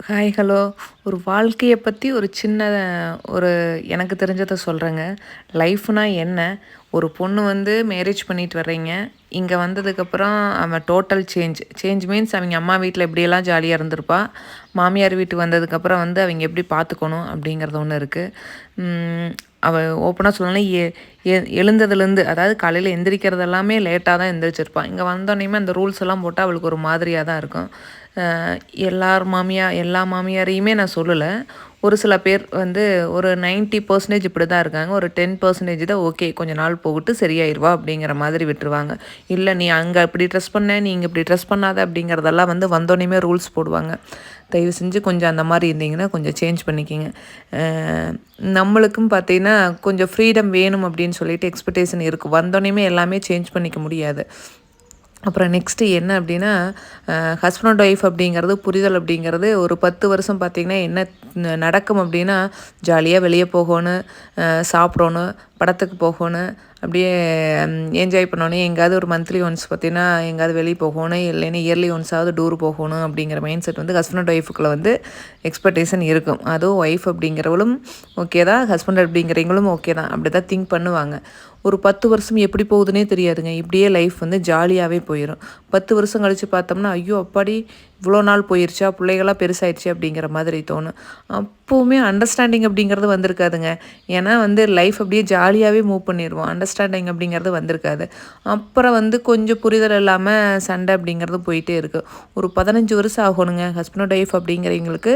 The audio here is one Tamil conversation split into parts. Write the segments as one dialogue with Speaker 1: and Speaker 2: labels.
Speaker 1: ஹாய் ஹலோ ஒரு வாழ்க்கையை பற்றி ஒரு சின்ன ஒரு எனக்கு தெரிஞ்சதை சொல்கிறேங்க லைஃப்னால் என்ன? ஒரு பொண்ணு வந்து மேரேஜ் பண்ணிட்டு வர்றீங்க. இங்கே வந்ததுக்கப்புறம் அவன் டோட்டல் சேஞ்ச் சேஞ்ச் மீன்ஸ் அவங்க அம்மா வீட்டில் எப்படியெல்லாம் ஜாலியாக இருந்திருப்பா? மாமியார் வீட்டுக்கு வந்ததுக்கப்புறம் வந்து அவங்க எப்படி பார்த்துக்கணும் அப்படிங்கிறது ஒன்று இருக்குது அவள் ஓப்பனாக சொல்லணும் எ எ எழுந்ததுலேருந்து அதாவது காலையில் எந்திரிக்கிறது எல்லாமே லேட்டாக தான் எந்திரிச்சிருப்பான் இங்கே வந்தோடனேயுமே அந்த ரூல்ஸ் எல்லாம் போட்டால் அவளுக்கு ஒரு மாதிரியாக தான் இருக்கும். எல்லார் மாமியார் எல்லா மாமியாரையுமே நான் சொல்லலை. ஒரு சில பேர் வந்து ஒரு நைன்ட்டி பர்சன்டேஜ் இப்படி தான் இருக்காங்க. ஒரு டென் பர்சன்டேஜ் தான் ஓகே கொஞ்சம் நாள் போகிட்டு சரியாயிருவா அப்படிங்கிற மாதிரி விட்டுருவாங்க. இல்லை நீ அங்கே இப்படி ட்ரெஸ் பண்ண நீ இங்கே இப்படி ட்ரெஸ் பண்ணாத அப்படிங்கிறதெல்லாம் வந்து வந்தோடனேமே ரூல்ஸ் போடுவாங்க. தயவு செஞ்சு கொஞ்சம் அந்த மாதிரி இருந்தீங்கன்னா கொஞ்சம் சேஞ்ச் பண்ணிக்கிங்க. நம்மளுக்கும் பார்த்தீங்கன்னா கொஞ்சம் ஃப்ரீடம் வேணும் அப்படின்னு சொல்லிட்டு எக்ஸ்பெக்டேஷன் இருக்குது வந்தோடனேமே எல்லாமே சேஞ்ச் பண்ணிக்க முடியாது. அப்புறம் நெக்ஸ்ட்டு என்ன அப்படின்னா ஹஸ்பண்ட் ஒய்ஃப் அப்படிங்கிறது புரிதல் அப்படிங்கிறது ஒரு பத்து வருஷம் பார்த்திங்கன்னா என்ன நடக்கும் அப்படின்னா ஜாலியாக வெளியே போகணும் சாப்பிடணும் படத்துக்கு போகணும். அப்படியே என்ஜாய் பண்ணணும் எங்கேயாவது ஒரு மந்த்லி ஒன்ஸ் பார்த்தீங்கன்னா எங்கேயாவது வெளியே போகணும். இல்லைன்னா இயர்லி ஒன்ஸாவது டூர் போகணும் அப்படிங்கிற மைண்ட் செட் வந்து ஹஸ்பண்ட் அண்ட் ஒய்ஃபுக்குள்ள வந்து எக்ஸ்பெக்டேஷன் இருக்கும். அதுவும் ஒய்ஃப் அப்படிங்கிறவளும் ஓகே தான். ஹஸ்பண்ட் அப்படிங்கிறவங்களும் ஓகே தான். அப்படி தான் திங்க் பண்ணுவாங்க. ஒரு பத்து வருஷம் எப்படி போகுதுன்னே தெரியாதுங்க. இப்படியே லைஃப் வந்து ஜாலியாகவே போயிடும் பத்து வருஷம் கழித்து பார்த்தோம்னா ஐயோ அப்பாடி இவ்வளோ நாள் போயிருச்சா? பிள்ளைகளாக பெருசாயிடுச்சு அப்படிங்கிற மாதிரி தோணும். அப்போவுமே அண்டர்ஸ்டாண்டிங் அப்படிங்கிறது வந்திருக்காதுங்க. ஏன்னா வந்து லைஃப் அப்படியே ஜாலி ஜாலியாகவே மூவ் பண்ணிடுவோம் அண்டர்ஸ்டாண்டிங் அப்படிங்கிறது வந்திருக்காது. அப்புறம் வந்து கொஞ்சம் புரிதல் இல்லாமல் சண்டை அப்படிங்கிறது போயிட்டே இருக்குது ஒரு பதினஞ்சு வருஷம் ஆகணுங்க. ஹஸ்பண்ட் ஒய்ஃப் அப்படிங்கிறவங்களுக்கு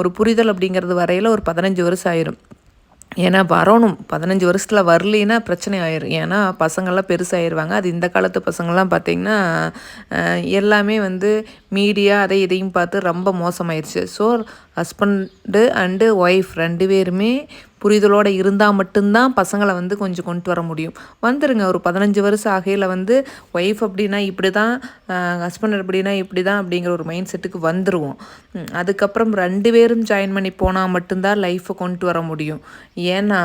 Speaker 1: ஒரு புரிதல் அப்படிங்கிறது வரையில் ஒரு பதினஞ்சு வருஷம் ஆயிரும். ஏன்னா வரணும். பதினஞ்சு வருஷத்தில் வரலின்னா பிரச்சனை ஆயிரும். ஏன்னா பசங்கள்லாம் பெருசாகிடுவாங்க அது இந்த காலத்து பசங்கள்லாம் பார்த்திங்கன்னா எல்லாமே வந்து மீடியா அதை இதையும் பார்த்து ரொம்ப மோசமாயிருச்சு. ஸோ ஹஸ்பண்டு அண்டு ஒய்ஃப் ரெண்டு பேருமே புரிதலோடு இருந்தால் மட்டும்தான் பசங்களை வந்து கொஞ்சம் கொண்டு வர முடியும். வந்துருங்க ஒரு பதினஞ்சு வருஷம் ஆகையில் வந்து ஒய்ஃப் அப்படின்னா இப்படி தான் ஹஸ்பண்ட் அப்படின்னா இப்படி தான் அப்படிங்கிற ஒரு மைண்ட் செட்டுக்கு வந்துடுவோம் அதுக்கப்புறம் ரெண்டு பேரும் ஜாயின் பண்ணி போனால் மட்டும்தான் லைஃப்பை கொண்டு வர முடியும். ஏன்னா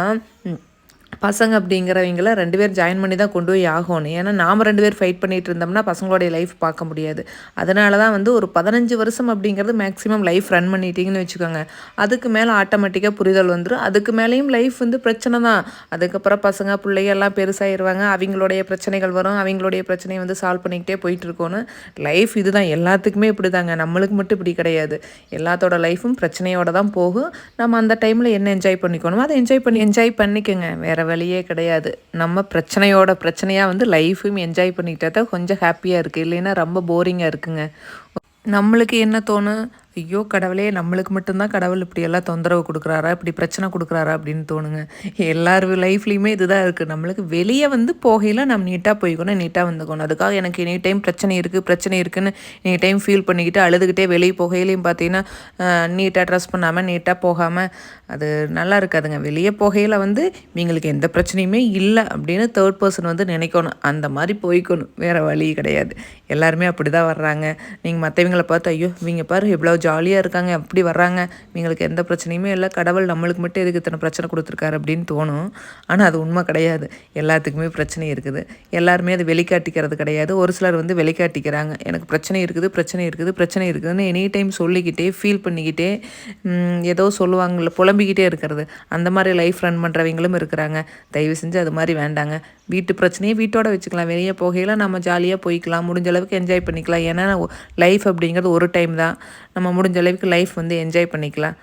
Speaker 1: பசங்க அப்படிங்கிறவங்கள ரெண்டு பேர் ஜாயின் பண்ணி தான் கொண்டு போய் ஆகணும். ஏன்னா நாம் ரெண்டு பேர் ஃபைட் பண்ணிகிட்டு இருந்தோம்னா பசங்களுடைய லைஃப் பார்க்க முடியாது. அதனால தான் வந்து ஒரு பதினஞ்சு வருஷம் அப்படிங்கிறது மேக்ஸிமம் லைஃப் ரன் பண்ணிட்டீங்கன்னு வச்சுக்கோங்க. அதுக்கு மேலே ஆட்டோமேட்டிக்காக புரிதல் வந்துடும் அதுக்கு மேலேயும் லைஃப் வந்து பிரச்சனை தான். அதுக்கப்புறம் பசங்க பிள்ளைங்க எல்லாம் பெருசாகிடுவாங்க அவங்களுடைய பிரச்சனைகள் வரும். அவங்களுடைய பிரச்சனையை வந்து சால்வ் பண்ணிக்கிட்டே போயிட்டு லைஃப் இதுதான். எல்லாத்துக்குமே இப்படி தாங்க நம்மளுக்கு மட்டும் இப்படி கிடையாது. எல்லாத்தோட லைஃப்பும் பிரச்சனையோட தான் போகும். நம்ம அந்த டைமில் என்ன என்ஜாய் பண்ணிக்கணுமோ அதை என்ஜாய் பண்ணி என்ஜாய் பண்ணிக்கோங்க. வேறு வழியே கிடையாது. நம்ம பிரச்சனையோட பிரச்சனையாக வந்து லைஃபையும் என்ஜாய் பண்ணிக்கிட்டா தான் கொஞ்சம் ஹாப்பியாக இருக்குது இல்லைன்னா ரொம்ப போரிங்காக இருக்குங்க. நம்மளுக்கு என்ன தோணும்? ஐயோ கடவுளே நம்மளுக்கு மட்டும்தான் கடவுள் இப்படியெல்லாம் தொந்தரவு கொடுக்குறாரா? இப்படி பிரச்சனை கொடுக்குறாரா? அப்படின்னு தோணுங்க. எல்லார் லைஃப்லேயுமே இதுதான் இருக்குது நம்மளுக்கு வெளியே வந்து போகையில் நம்ம நீட்டாக போய்க்கணும் நீட்டாக வந்துக்கணும். அதுக்காக எனக்கு எனி டைம் பிரச்சனை இருக்குது பிரச்சனை இருக்குதுன்னு எனி டைம் ஃபீல் பண்ணிக்கிட்டு அழுதுகிட்டே வெளியே போகையிலையும் பார்த்தீங்கன்னா நீட்டாக ட்ரெஸ் பண்ணாமல் நீட்டாக போகாமல் அது நல்லா இருக்காதுங்க. வெளியே போகையில் வந்து எங்களுக்கு எந்த பிரச்சனையுமே இல்லை அப்படின்னு தேர்ட் பர்சன் வந்து நினைக்கணும். அந்த மாதிரி போய்க்கணும். வேறு வழி கிடையாது. எல்லாருமே அப்படி தான் வர்றாங்க. நீங்கள் மற்றவங்களை பார்த்து ஐயோ இவங்க பாரு எவ்வளோ ஜாலியாக இருக்காங்க அப்படி வர்றாங்க இவங்களுக்கு எந்த பிரச்சனையுமே இல்லை கடவுள் நம்மளுக்கு மட்டும் எதுக்கு இத்தனை பிரச்சனை கொடுத்துருக்காரு அப்படின்னு தோணும். ஆனால் அது உண்மை கிடையாது. எல்லாத்துக்குமே பிரச்சனை இருக்குது. எல்லாருமே அது வெளிக்காட்டிக்கிறது கிடையாது. ஒரு சிலர் வந்து வெளிக்காட்டிக்கிறாங்க. எனக்கு பிரச்சனை இருக்குது பிரச்சனை இருக்குது பிரச்சனை இருக்குதுன்னு எனி டைம் சொல்லிக்கிட்டே ஃபீல் பண்ணிக்கிட்டே ஏதோ சொல்லுவாங்கள்ல புலம்பிக்கிட்டே இருக்கிறது. அந்த மாதிரி லைஃப் ரன் பண்ணுறவங்களும் இருக்கிறாங்க. தயவு செஞ்சு அது மாதிரி வேண்டாங்க. வீட்டு பிரச்சனையை வீட்டோட வச்சுக்கலாம். வெளியே போகையில் நம்ம ஜாலியாக போய்க்கலாம். முடிஞ்ச அளவுக்கு என்ஜாய் பண்ணிக்கலாம். ஏன்னா லைஃப் அப்படிங்கிறது ஒரு டைம் தான். நம்ம நம்ம முடிஞ்ச அளவுக்கு லைஃப் வந்து என்ஜாய் பண்ணிக்கலாம்.